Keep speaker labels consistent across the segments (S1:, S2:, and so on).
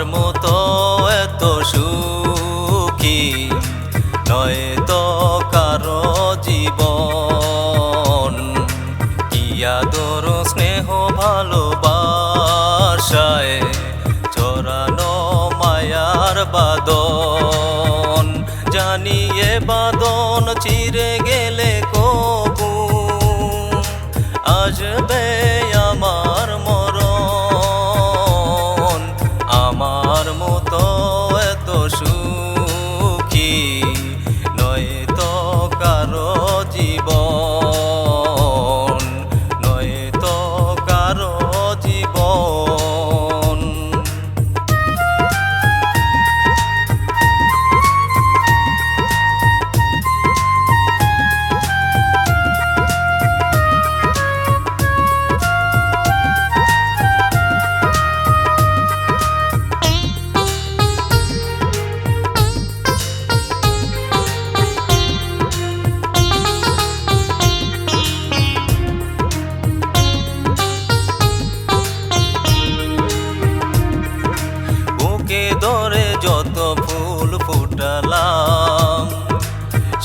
S1: তোমার মতো এত সুখী। নয় তো কারও জীবন। ইয়া দর স্নেহ ভালোবাসায় চরানো মায়ার বাদন জানিয়ে বাদন চিরে গেলে কবু আজবে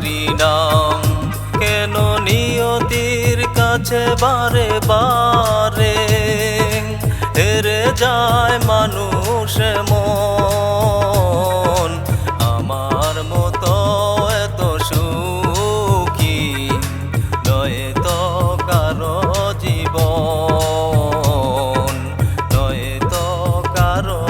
S1: পরিহাসেরই নাম। কেন নিয়তির কাছে বারে বারে? হেরে যায় মানুষ মন। আমার মতো এত সুখী নয় তো কারও জীবন। নয় তো কারও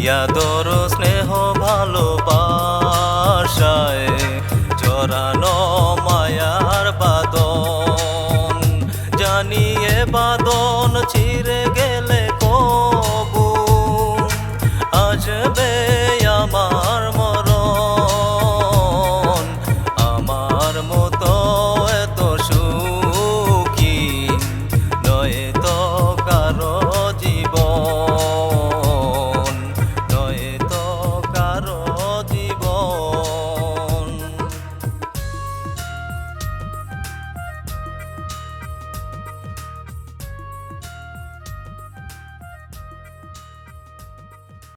S1: কি আদর স্নেহ ভালোবাসায় চরানো মায়ার বাদন জানিয়ে বাদন ছিঁড়ে